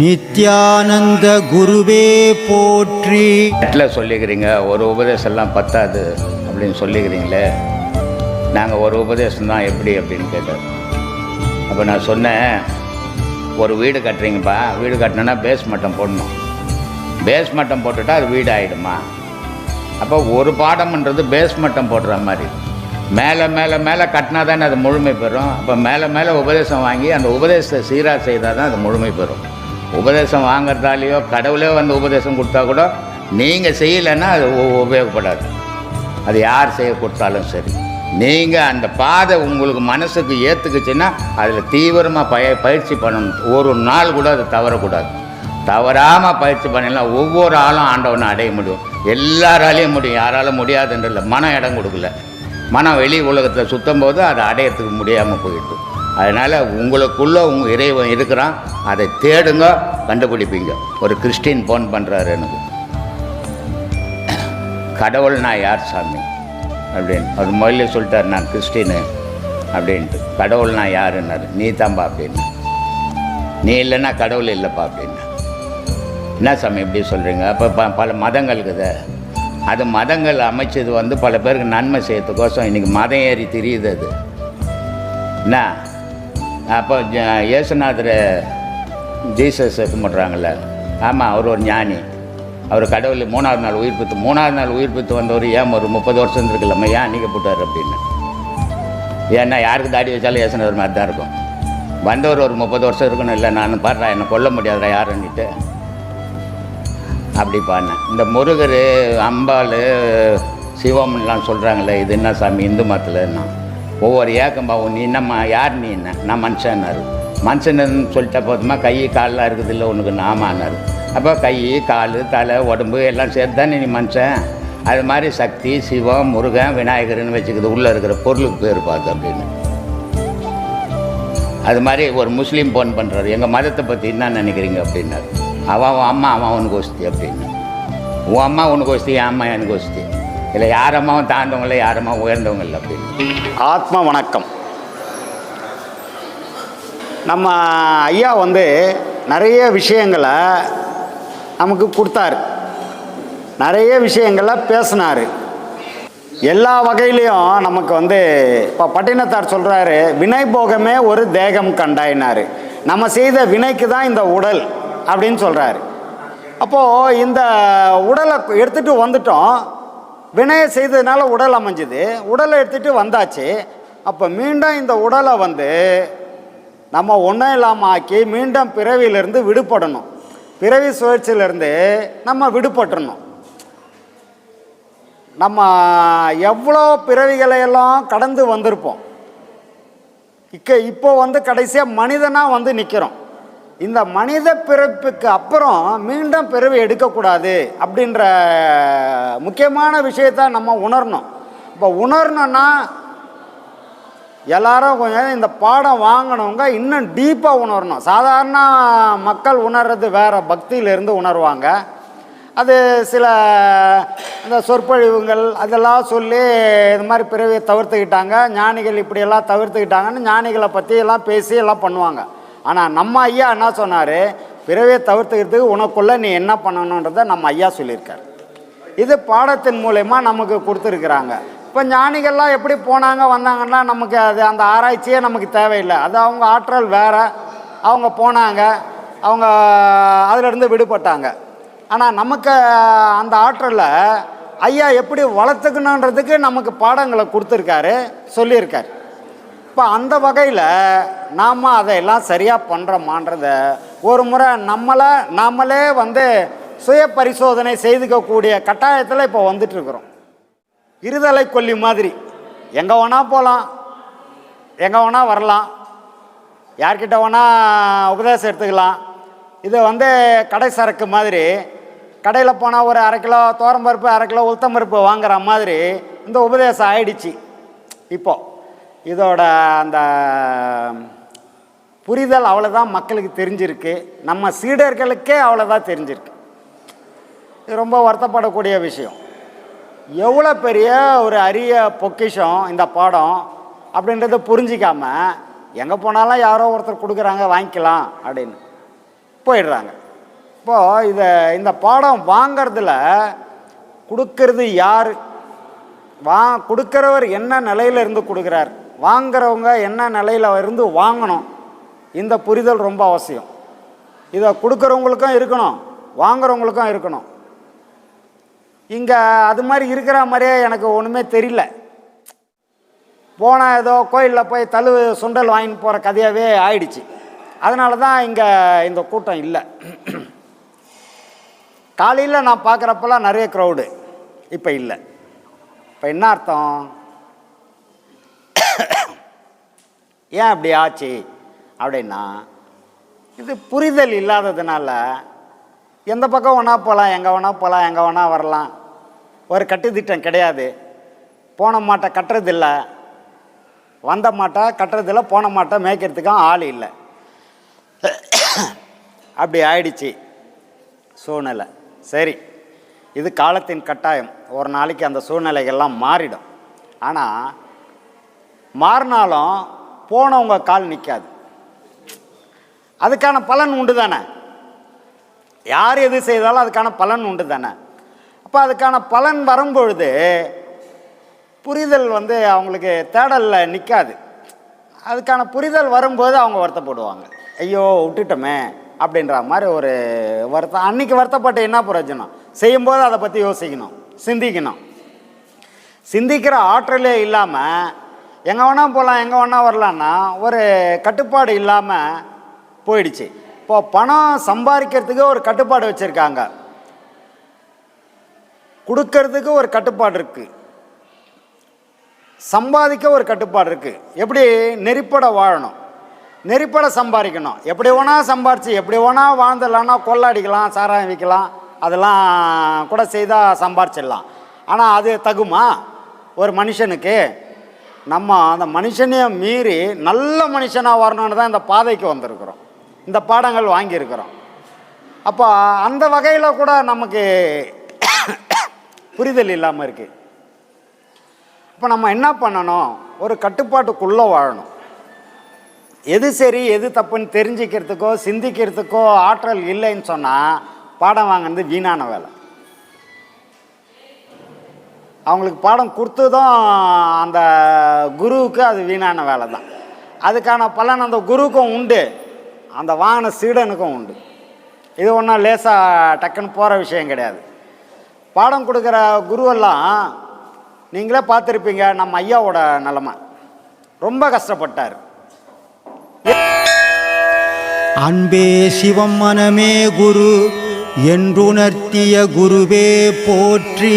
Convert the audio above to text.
நித்யானந்த குருவே போற்றி. நெட்டில் சொல்லிக்கிறீங்க ஒரு உபதேசம்லாம் பத்தாது அப்படின்னு சொல்லிக்கிறீங்களே. நாங்கள் ஒரு உபதேசம் தான் எப்படி அப்படின்னு கேட்டார். அப்போ நான் சொன்னேன் ஒரு வீடு கட்டுறீங்கப்பா. வீடு கட்டினோன்னா பேஸ் மட்டம் போடணும். பேஸ் மட்டம் போட்டுட்டா அது வீடு ஆகிடுமா அப்போ ஒரு பாடம்ன்றது பேஸ் மட்டம் போடுற மாதிரி. மேலே மேலே மேலே கட்டினா தானே அது முழுமை பெறும். அப்போ மேலே மேலே உபதேசம் வாங்கி அந்த உபதேசத்தை சீராக செய்தால் தான் அது முழுமை பெறும். உபதேசம் வாங்குறதாலேயோ கடவுளே வந்து உபதேசம் கொடுத்தா கூட நீங்கள் செய்யலைன்னா அது உ- உபயோகப்படாது. அது யார் செய்ய கொடுத்தாலும் சரி. நீங்கள் அந்த பாதை உங்களுக்கு மனசுக்கு ஏற்றுக்குச்சுன்னா அதில் தீவிரமாக பய பயிற்சி பண்ணணும். ஒரு நாள் கூட அது தவறக்கூடாது. தவறாமல் பயிற்சி பண்ணலாம் ஒவ்வொரு ஆளும் ஆண்டவனை அடைய முடியும். எல்லாராலையும் முடியும். யாராலும் முடியாதுன்றதில்ல மனம் இடம் கொடுக்கல. மனம் வெளி உலகத்தில் சுற்றும் போது அதை அடையறதுக்கு முடியாமல் போயிடுது. அதனால் உங்களுக்குள்ளே உங்கள் இறைவன் இருக்கிறான். அதை தேடுங்க கண்டுபிடிப்பீங்க. ஒரு கிறிஸ்டின் ஃபோன் பண்ணுறாரு எனக்கு. கடவுள் நான் யார் சாமி? அப்படின்னு. அவர் முதல்ல சொல்லிட்டார் நான் கிறிஸ்டினு அப்படின்ட்டு. கடவுள் நான் யாருன்னாரு. நீ தான்பா அப்படின்னு. நீ இல்லைன்னா கடவுள் இல்லைப்பா அப்படின்னு. என்ன சாமி இப்படி சொல்கிறீங்க அப்போ ப பல மதங்கள் இருக்குது. அது மதங்கள் அமைச்சது வந்து பல பேருக்கு நன்மை செய்யறதுக்கோசம் இன்றைக்கி மதம் ஏறி தெரியுது அது. என்ன? அப்போ ஜ- இயேசுநாதர் ஜீசஸ் கும்பிட்றாங்கல்ல ஆமாம் அவர் ஒரு ஞானி. அவர் கடவுள் மூணாவது நாள் உயிர்ப்பித்து மூணாவது நாள் உயிர்ப்பித்து வந்தவர் ஏன் ஒரு முப்பது வருஷம் இருக்குல்லம்மா ஏன் நீக்க போட்டார் அப்படின்னு. ஏன்னா யாருக்கு தாடி வச்சாலும் இயேசுநாதர் மாதிரி தான் இருக்கும். வந்தவர் ஒரு முப்பது வருஷம் இருக்கணும் இல்லை நான் பாடுறா என்னை கொல்ல முடியாதுடா யாருன்னுட்டு. அப்படி பாடினேன். இந்த முருகர் அம்பாள் சிவம்லாம் சொல்கிறாங்களே இது என்ன சாமி இந்து மதத்துலன்னா. ஒவ்வொரு ஏக்கம்பா நீ என்னம்மா யார் நீ என்ன? நான் மனுஷன்னாரு மனுஷன்னு சொல்லிட்டா போதுமா கை காலெலாம் இருக்குது இல்லை உனக்கு நாமான்னார் அப்போ கை கால் தலை உடம்பு எல்லாம் சேர்த்து தானே நீ மனுஷன்? அது மாதிரி சக்தி சிவம் முருகன் விநாயகர்னு வச்சுக்கிது. உள்ளே இருக்கிற பொருளுக்கு பேர் பார்த்து அப்படின்னு. அது மாதிரி ஒரு முஸ்லீம் ஃபோன் பண்ணுறாரு எங்கள் மதத்தை பற்றி என்ன நினைக்கிறீங்க அப்படின்னாரு. அவன் அவன் அம்மா அவன் உனக்கு ஒஸ்தி அப்படின்னு. உன் அம்மா உனக்கு ஒஸ்தி என் அம்மா எனக்கு ஒஸ்தி. இல்லை யாரம்மாவும் தாழ்ந்தவங்க இல்லை யாரம்மா உயர்ந்தவங்க இல்லை அப்படின்னு. ஆத்ம வணக்கம். நம்ம ஐயா வந்து நிறைய விஷயங்களை நமக்கு கொடுத்தாரு. நிறைய விஷயங்களை பேசினார். எல்லா வகையிலையும் நமக்கு வந்து இப்போ பட்டினத்தார் சொல்கிறாரு வினை போகமே ஒரு தேகம் கண்டாயினார். நம்ம செய்த வினைக்கு தான் இந்த உடல் அப்படின்னு சொல்கிறாரு அப்போது இந்த உடலை எடுத்துகிட்டு வந்துட்டோம். வினையை செய்ததுனால உடல் அமைஞ்சுது. உடலை எடுத்துகிட்டு வந்தாச்சு. அப்போ மீண்டும் இந்த உடலை வந்து நம்ம ஒன்றும் இல்லாமல் ஆக்கி மீண்டும் பிறவியிலிருந்து விடுபடணும். பிறவி சுழற்சியிலேருந்து நம்ம விடுபட்டுறணும். நம்ம எவ்வளோ பிறவிகளை எல்லாம் கடந்து வந்திருப்போம். இக்க இப்போ வந்து கடைசியாக மனிதனாக வந்து நிற்கிறோம் இந்த மனித பிறப்புக்கு அப்புறம் மீண்டும் பிறவி எடுக்கக்கூடாது அப்படின்ற முக்கியமான விஷயத்த நம்ம உணரணும். இப்போ உணரணும்னா எல்லாரும் கொஞ்சம் இந்த பாடம் வாங்கினவங்க இன்னும் டீப்பாக உணரணும். சாதாரண மக்கள் உணர்றது வேறு பக்தியிலிருந்து உணர்வாங்க. அது சில இந்த சொற்பொழிவுகள் அதெல்லாம் சொல்லி இது மாதிரி பிறவியை தவிர்த்துக்கிட்டாங்க ஞானிகள் இப்படியெல்லாம் தவிர்த்துக்கிட்டாங்கன்னு ஞானிகளை பற்றி எல்லாம் பேசி எல்லாம் பண்ணுவாங்க. ஆனால் நம்ம ஐயா என்ன சொன்னார்? பிறவியை தவிர்த்துக்கிறதுக்கு உனக்குள்ளே நீ என்ன பண்ணணுன்றதை நம்ம ஐயா சொல்லியிருக்காரு. இது பாடத்தின் மூலயமா நமக்கு கொடுத்துருக்குறாங்க. இப்போ ஞானிகள்லாம் எப்படி போனாங்க வந்தாங்கன்னா நமக்கு அது அந்த ஆராய்ச்சியே நமக்கு தேவையில்லை. அது அவங்க ஆற்றல் வேறு. அவங்க போனாங்க. அவங்க அதிலிருந்து விடுபட்டாங்க. ஆனால் நமக்கு அந்த ஆற்றலை ஐயா எப்படி வளர்த்துக்கணுன்றதுக்கு நமக்கு பாடங்களை கொடுத்துருக்காரு சொல்லியிருக்காரு. இப்போ அந்த வகையில் நாம் அதையெல்லாம் சரியாக பண்ணுறோமான்றத ஒரு முறை நம்மளை நாமளே வந்து சுய பரிசோதனை செய்துக்கக்கூடிய கட்டாயத்தில் இப்போ வந்துட்டுருக்குறோம். இருதலை கொல்லி மாதிரி. எங்கே வேணால் போகலாம் எங்கே வேணால் வரலாம். யார்கிட்ட வேணால் உபதேசம் எடுத்துக்கலாம். இது வந்து கடை சரக்கு மாதிரி. கடையில் போனால் ஒரு அரை கிலோ பருப்பு அரை கிலோ உளுத்தம்பருப்பு வாங்குற மாதிரி இந்த உபதேசம் ஆயிடுச்சு. இப்போது இதோட அந்த புரிதல் அவ்வளோதான் மக்களுக்கு தெரிஞ்சிருக்கு. நம்ம சீடர்களுக்கே அவ்வளோதான் தெரிஞ்சிருக்கு. இது ரொம்ப வருத்தப்படக்கூடிய விஷயம். எவ்வளோ பெரிய ஒரு அரிய பொக்கிஷம் இந்த பாடம் அப்படின்றத புரிஞ்சிக்காம எங்கே போனாலும் யாரோ ஒருத்தர் கொடுக்குறாங்க வாங்கிக்கலாம் அப்படின்னு போயிடுறாங்க. இப்போது இதை இந்த பாடம் வாங்கிறதுல கொடுக்கறது யார்? வா கொடுக்குறவர் என்ன நிலையிலிருந்து கொடுக்குறார்? வாங்குறவங்க என்ன நிலையில் இருந்து வாங்கணும்? இந்த புரிதல் ரொம்ப அவசியம். இதை கொடுக்குறவங்களுக்கும் இருக்கணும் வாங்குறவங்களுக்கும் இருக்கணும். இங்கே அது மாதிரி இருக்கிற மாதிரியே எனக்கு ஒன்றுமே தெரியல. போன ஏதோ கோயிலில் போய் தழு சுண்டல் வாங்கிட்டு போகிற கதையாகவே ஆயிடுச்சு. அதனால தான் இங்கே இந்த கூட்டம் இல்லை. காலையில் நான் பார்க்குறப்பெல்லாம் நிறைய க்ரௌடு இப்போ இல்லை. இப்போ என்ன அர்த்தம்? ஏன் அப்படி ஆச்சு அப்படின்னா இது புரிதல் இல்லாததுனால எந்த பக்கம் வேணா போகலாம் எங்கே வேணா போகலாம் எங்கே வேணா வரலாம் ஒரு கட்டுத்திட்டம் கிடையாது. போன மாட்டை கட்டுறதில்ல வந்த மாட்டை கட்டுறதில்ல போன மாட்டை மேய்க்கிறதுக்கும் ஆள் இல்லை. அப்படி ஆயிடுச்சு சூழ்நிலை. சரி இது காலத்தின் கட்டாயம். ஒரு நாளைக்கு அந்த சூழ்நிலைகள்லாம் மாறிடும். ஆனால் மாறினாலும் போனவங்க கால் நிற்காது அதுக்கான பலன் உண்டு தானே? யார் எது செய்தாலும் அதுக்கான பலன் உண்டு தானே? அப்போ அதுக்கான பலன் வரும்பொழுது புரிதல் வந்து அவங்களுக்கு தேடலில் நிற்காது அதுக்கான புரிதல் வரும்போது அவங்க வருத்தப்படுவாங்க. ஐயோ விட்டுட்டோமே அப்படின்ற மாதிரி ஒரு வருத்தம் அன்றைக்கி வருத்தப்பட்டு என்ன பிரயோஜனம்? செய்யும்போது அதை பற்றி யோசிக்கணும் சிந்திக்கணும். சிந்திக்கிற ஆற்றலே இல்லாமல் எங்கே வேணால் போகலாம் எங்கே வேணால் வரலான்னா ஒரு கட்டுப்பாடு இல்லாமல் போயிடுச்சு. இப்போ பணம் சம்பாதிக்கிறதுக்கு ஒரு கட்டுப்பாடு வச்சுருக்காங்க. கொடுக்கறதுக்கு ஒரு கட்டுப்பாடு இருக்குது சம்பாதிக்க ஒரு கட்டுப்பாடு இருக்குது எப்படி? நெறிப்பட வாழணும். நெறிப்பட சம்பாதிக்கணும். எப்படி வேணால் சம்பாரித்து எப்படி வேணால் வாழ்ந்துடலாம்னா கொள்ளடிக்கலாம் சாராயம் விற்கலாம் அதெல்லாம் கூட செய்தால் சம்பாரிச்சிடலாம். ஆனால் அது தகுமா? ஒரு மனுஷனுக்கு நம்ம அந்த மனுஷனையும் மீறி நல்ல மனுஷனாக வரணும்னு தான் இந்த பாதைக்கு வந்திருக்கிறோம். இந்த பாடங்கள் வாங்கியிருக்கிறோம். அப்போ அந்த வகையில் கூட நமக்கு புரிதல் இல்லாமல் இருக்குது இப்போ நம்ம என்ன பண்ணணும்? ஒரு கட்டுப்பாட்டுக்குள்ளே வாழணும். எது சரி எது தப்புன்னு தெரிஞ்சுக்கிறதுக்கோ சிந்திக்கிறதுக்கோ ஆற்றல் இல்லைன்னு சொன்னால் பாடம் வாங்கினது வீணான வேலை. அவங்களுக்கு பாடம் கொடுத்ததும் அந்த குருவுக்கு அது வீணான வேலை தான் அதுக்கான பலன் அந்த குருவுக்கும் உண்டு. அந்த வாகன சீடனுக்கும் உண்டு. இது ஒன்றும் லேசாக டக்குன்னு போகிற விஷயம் கிடையாது. பாடம் கொடுக்குற குருவெல்லாம் நீங்களே பார்த்துருப்பீங்க நம்ம ஐயாவோட நிலமை. ரொம்ப கஷ்டப்பட்டார். அன்பே சிவம் மனமே குரு என்றுணர்த்திய குருவே போற்றி.